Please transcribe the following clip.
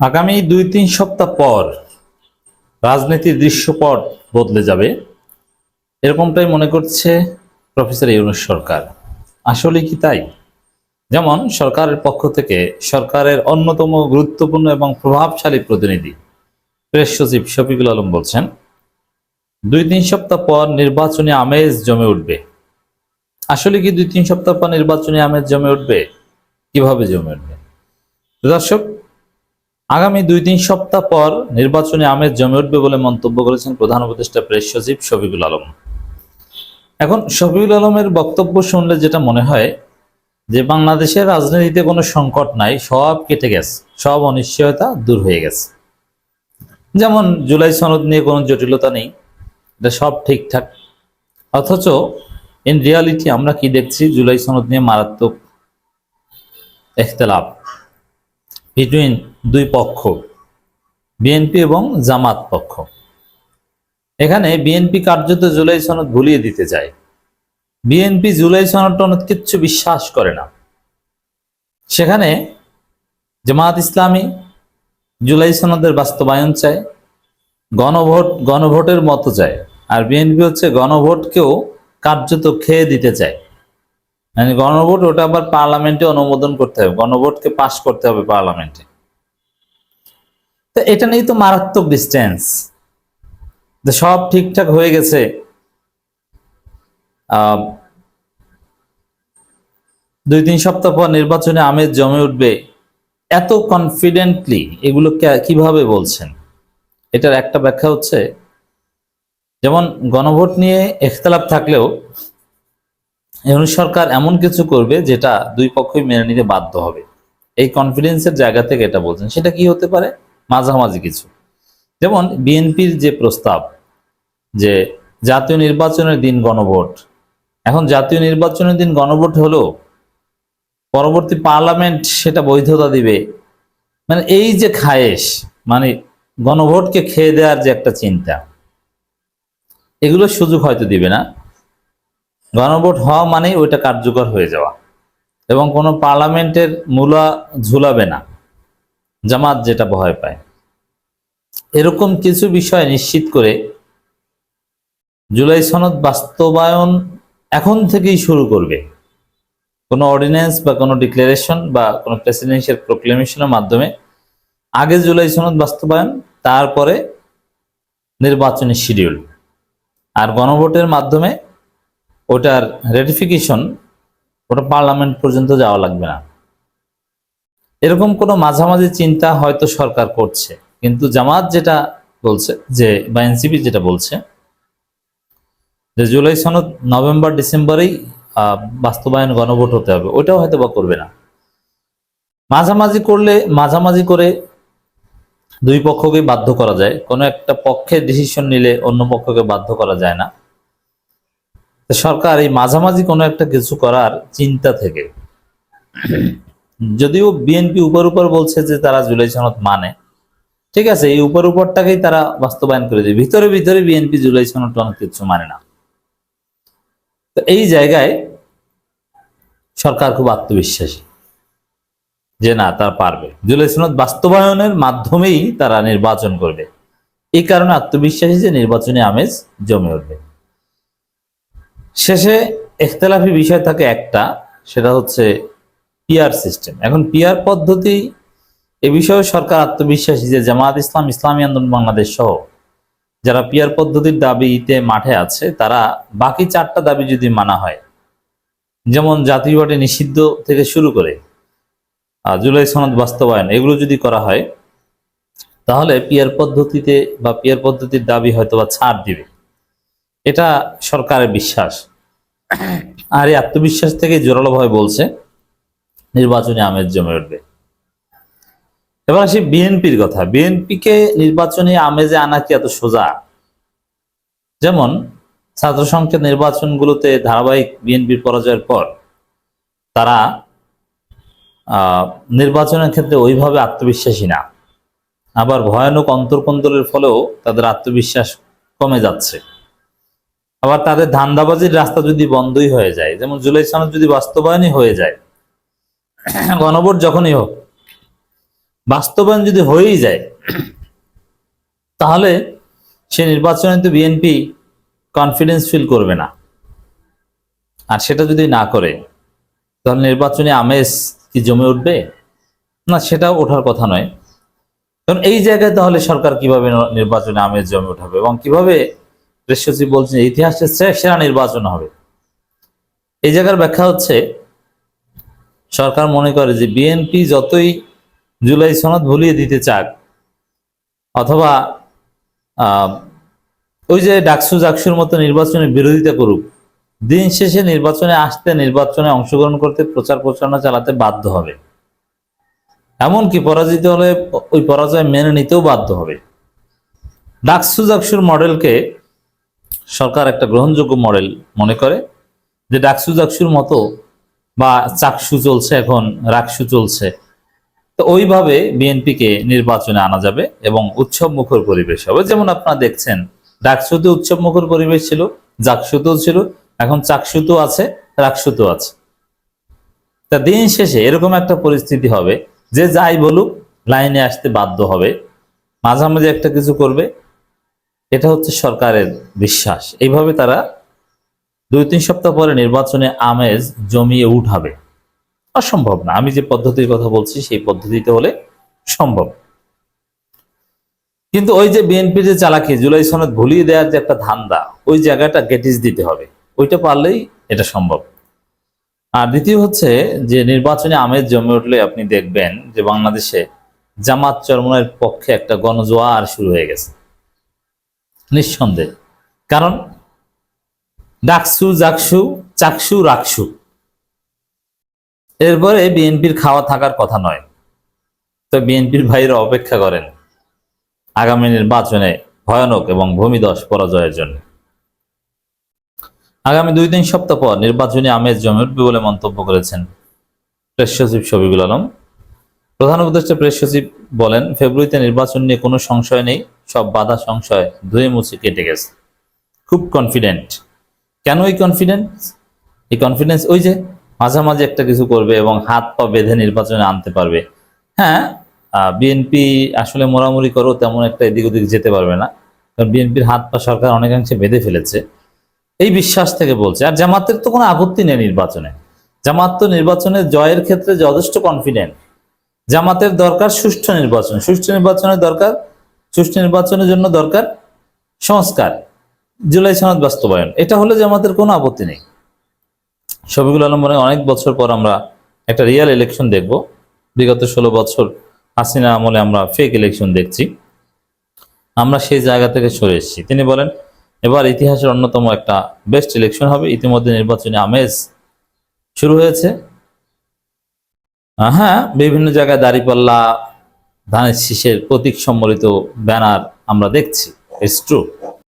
আগামী দুই, তিন সপ্তাহ পর রাজনীতির দৃশ্যপট বদলে যাবে। এরকমটাই মনে করছে প্রফেসর ইউনুস সরকার। আসলে কি তাই? যেমন সরকারের পক্ষ থেকে সরকারের অন্যতম গুরুত্বপূর্ণ এবং প্রভাবশালী প্রতিনিধি প্রেস সচিব শফিকুল আলম বলছেন, দুই, তিন সপ্তাহ পর নির্বাচনী আমেজ জমে উঠবে। আসলে কি দুই, তিন সপ্তাহ পর নির্বাচনী আমেজ জমে উঠবে? কীভাবে জমে উঠবে? দর্শক আগামী দুই তিন সপ্তাহ পর নির্বাচনী আমেজ জমে উঠবে বলে মন্তব্য করেছেন প্রধান উপদেষ্টা প্রেস সচিব শফিকুল আলম। এখন শফিকুল আলমের বক্তব্য শুনলে যেটা মনে হয়, যে বাংলাদেশের রাজনীতিতে কোনো সংকট নাই, সব কেটে গেছে, সব অনিশ্চয়তা দূর হয়ে গেছে। যেমন জুলাই সনদ নিয়ে কোনো জটিলতা নেই, এটা সব ঠিকঠাক। অথচ ইন রিয়ালিটি আমরা কি দেখছি? জুলাই সনদ নিয়ে মারাত্মক এখতলাফ বিটুইন দুই পক্ষ, বিএনপি এবং জামাত পক্ষ। এখানে বিএনপি কার্যত জুলাই সনদ ভুলিয়ে দিতে চায়। বিএনপি জুলাই সনদ টনদ কিচ্ছু বিশ্বাস করে না। সেখানে জামাত ইসলামী জুলাই সনদের বাস্তবায়ন চায়, গণভোট, গণভোটের মতো চায়। আর বিএনপি হচ্ছে গণভোটকেও কার্যত খেয়ে দিতে চায়। গণভোট, ওটা আবার পার্লামেন্টে অনুমোদন করতে হবে। গণভোটকে পাশ করতে হবে পার্লামেন্টে। তো এটা নিয়েই তো মারাত্মক ডিস্টেন্স সব ঠিকঠাক হয়ে গেছে। দুই তিন সপ্তাহ পর নির্বাচনে আমেজ জমে উঠবে। এত কনফিডেন্টলি এগুলো কীভাবে বলছেন? এটার একটা ব্যাখ্যা হচ্ছে, যেমন গণভোট নিয়ে এখতলাফ থাকলেও ইউনুস সরকার এমন কিছু করবে যেটা দুই পক্ষই মেনে নিতে বাধ্য হবে। এই কনফিডেন্সের জায়গা থেকে এটা বলছেন। সেটা কি হতে পারে? মাঝামাঝি কিছু। যেমন বিএনপির যে প্রস্তাব যে জাতীয় নির্বাচনের দিন গণভোট। এখন জাতীয় নির্বাচনের দিন গণভোট হলো পরবর্তী পার্লামেন্ট সেটা বৈধতা দিবে। মানে এই যে খায়েশ মানে গণভোটকে খেয়ে দেওয়ার যে একটা চিন্তা, এগুলো সুযোগ হয়তো দিবে না। গণভোট হওয়া মানেই ওইটা কার্যকর হয়ে যাওয়া। এবং কোনো পার্লামেন্টের মূলা ঝুলাবে না, জামাত যেটা ভয় পায়। এরকম কিছু বিষয় নিশ্চিত করে জুলাই সনদ বাস্তবায়ন এখন থেকেই শুরু করবে। কোনো অর্ডিন্যান্স বা কোনো ডিক্লারেশন বা কোনো প্রেসিডেন্সিয়াল প্রোক্লেমেশনের মাধ্যমে আগে জুলাই সনদ বাস্তবায়ন, তারপরে নির্বাচনী শিডিউল। আর গণভোটের মাধ্যমে ওটার রেটিফিকেশন ওটা পার্লামেন্ট পর্যন্ত যাওয়া লাগবে না। এরকম কোনো মাঝামাঝি চিন্তা হয়তো সরকার করছে, কিন্তু জামাত যেটা বলছে, যে বা এনসিপি যেটা বলছে, যে জুলাই সনদ নভেম্বর, ডিসেম্বরেই বাস্তবায়ন গণভোট হতে হবে ওটাও হয়তো বা করবে না। মাঝামাঝি করলে, মাঝামাঝি করে দুই পক্ষকে বাধ্য করা যায়, কোনো একটা পক্ষের ডিসিশন নিলে অন্য পক্ষকে বাধ্য করা যায় না। সরকার এই মাঝামাঝি কোনো একটা কিছু করার চিন্তা থেকে। যদিও বিএনপি উপর উপর বলছে যে তারা জুলাই সনদ মানে। ঠিক আছে, এই উপর উপরটাকেই তারা বাস্তবায়ন করে দেয় ভিতরে ভিতরে বিএনপি জুলাই সনদ টনদ কিছু মানে না। তো এই জায়গায় সরকার খুব আত্মবিশ্বাসী যে না, তার পারবে। জুলাই সনদ বাস্তবায়নের মাধ্যমেই তারা নির্বাচন করবে। এই কারণে আত্মবিশ্বাসী যে নির্বাচনী আমেজ জমে উঠবে। শেষে এখতলাফি বিষয় থাকে একটা, সেটা হচ্ছে পিয়ার সিস্টেম এখন পিয়ার পদ্ধতি, এ বিষয়ে সরকার আত্মবিশ্বাসী যে জামাত ইসলাম, ইসলামী আন্দোলন বাংলাদেশ সহ যারা পিয়ার পদ্ধতির দাবিতে মাঠে আছে, তারা বাকি চারটা দাবি যদি মানা হয়, যেমন জাতীয় পার্টি নিষিদ্ধ থেকে শুরু করে জুলাই সনদ বাস্তবায়ন, এগুলো যদি করা হয়, তাহলে পিয়ার পদ্ধতিতে বা পিয়ার পদ্ধতির দাবি হয়তো বা ছাড় দিবে। এটা সরকারের বিশ্বাস। আর এই আত্মবিশ্বাস থেকে জোরালোভাবে বলছে, নির্বাচনী আমেজ জমে উঠবে। এবার আসি বিএনপির কথা। বিএনপিকে নির্বাচনী আমেজে আনা কি এত সোজা? যেমন, ছাত্র সংসদ নির্বাচনগুলোতে ধারাবাহিক বিএনপির পরাজয়ের পর তারা নির্বাচনের ক্ষেত্রে ওইভাবে আত্মবিশ্বাসী না। আবার ভয়ানক অন্তর্কন্দলের ফলেও তাদের আত্মবিশ্বাস কমে যাচ্ছে। আবার তাদের ধান্দাবাজির রাস্তা যদি বন্ধই হয়ে যায়, যেমন জুলাই সনদ যদি বাস্তবায়নই হয়ে যায়, গণভোট যখনই হোক, বাস্তবায়ন যদি হয়েই যায়, তাহলে সে নির্বাচনে তো বিএনপি কনফিডেন্স ফিল করবে না। আর সেটা যদি না করে, তাহলে নির্বাচনে আমেজ কি জমে উঠবে? না, সেটাও ওঠার কথা নয়। কারণ এই জায়গায় তাহলে সরকার কীভাবে নির্বাচনে আমেজ জমে উঠাবে এবং কীভাবে প্রেস সচিব বলছেন ইতিহাসের সেরা নির্বাচন হবে। এই জায়গার ব্যাখ্যা হচ্ছে, সরকার মনে করে যে বিএনপি যতই জুলাই সনদ ভুলিয়ে দিতে চাক, অথবা ওই যে ডাকসু জাকসুর মতো নির্বাচনে বিরোধিতা করুক, দিন শেষে নির্বাচনে আসতে নির্বাচনে অংশগ্রহণ করতে প্রচার প্রচারণা চালাতে বাধ্য হবে। এমনকি পরাজিত হলে ওই পরাজয় মেনে নিতেও বাধ্য হবে। ডাকসু জাকসুর মডেলকে সরকার একটা গ্রহণযোগ্য মডেল মনে করে যে ডাকসু জাকসুর মতো বা চাকসু চলছে এখন, রাকসু চলছে। তো ওইভাবে বিএনপিকে নির্বাচনে আনা যাবে এবং উৎসব মুখর পরিবেশ হবে। যেমন আপনারা দেখছেন, ডাকসুতে উৎসব মুখর পরিবেশ ছিল, জাকসুতেও ছিল, এখন চাকসুতেও আছে, রাকসুতেও আছে। তা দিন শেষে এরকম একটা পরিস্থিতি হবে যে যাই বলুক, লাইনে আসতে বাধ্য হবে। মাঝামাঝি একটা কিছু করবে এটা হচ্ছে সরকারের বিশ্বাস। এইভাবে তারা দুই তিন সপ্তাহ পরে নির্বাচনে আমেজ জমিয়ে উঠাবে। অসম্ভব না। আমি যে পদ্ধতির কথা বলছি, সেই পদ্ধতিতে হলে সম্ভব। কিন্তু ওই যে বিএনপি যে চালাকি, জুলাই সনদ ভুলিয়ে দেওয়ার যে একটা ধান্দা, ওই জায়গাটা গেটিস দিতে হবে। ওইটা পারলেই এটা সম্ভব। আর দ্বিতীয় হচ্ছে যে নির্বাচনে আমেজ জমে উঠলে আপনি দেখবেন যে বাংলাদেশে জামাত চরমনের পক্ষে একটা গণজোয়ার শুরু হয়ে গেছে। নিঃসন্দেহে। কারণ ডাকসু, জাকসু, চাকসু, রাকসু। এরপরে বিএনপির খাওয়া থাকার কথা নয়। তো বিএনপির ভাইরা অপেক্ষা করেন আগামী নির্বাচনে ভয়ানক এবং ভূমিদশ পরাজয়ের জন্য। আগামী দুই তিন সপ্তাহ পর নির্বাচনী আমেজ জমে উঠবে বলে মন্তব্য করেছেন প্রেস সচিব শফিকুল আলম। প্রধান উপদেষ্টা প্রেস সচিব বলেন, ফেব্রুয়ারিতে নির্বাচন নিয়ে কোনো সংশয় নেই, সব বাধা সংশয় ধুয়ে মুছে কেটে গেছে। খুব কনফিডেন্ট কেন এই কনফিডেন্স এই কনফিডেন্স ওই যে মাঝামাঝি একটা কিছু করবে এবং হাত পা বেঁধে নির্বাচনে আনতে পারবে। হ্যাঁ বিএনপি আসলে মোড়ামুড়ি করো, তেমন একটা এদিক ওদিক যেতে পারবে না। কারণ বিএনপির হাত পা সরকার অনেকাংশে বেঁধে ফেলেছে। এই বিশ্বাস থেকে বলছে, আর জামাতের তো কোনো আপত্তি নেই নির্বাচনে। জামাত তো নির্বাচনে জয়ের ক্ষেত্রে যথেষ্ট কনফিডেন্ট জামাতের দরকার সুষ্ঠু নির্বাচন। সুষ্ঠু নির্বাচনের দরকার, সুষ্ঠু নির্বাচনের জন্য দরকার সংস্কার। জুলাই সনদ বাস্তবায়ন। এটা হলে জামাতের কোনো আপত্তি নেই। শফিকুল আলম বলেন, অনেক বছর পর আমরা একটা রিয়েল ইলেকশন দেখব। বিগত ষোলো বছর হাসিনা আমলে আমরা ফেক ইলেকশন দেখছি। আমরা সেই জায়গা থেকে সরে এসেছি। তিনি বলেন, এবার ইতিহাসের অন্যতম একটা বেস্ট ইলেকশন হবে। ইতিমধ্যে নির্বাচনী আমেজ শুরু হয়েছে। হ্যাঁ বিভিন্ন জায়গায় দাঁড়িপাল্লা ধানের শীষের প্রতীক সম্বলিত ব্যানার আমরা দেখছি। It's true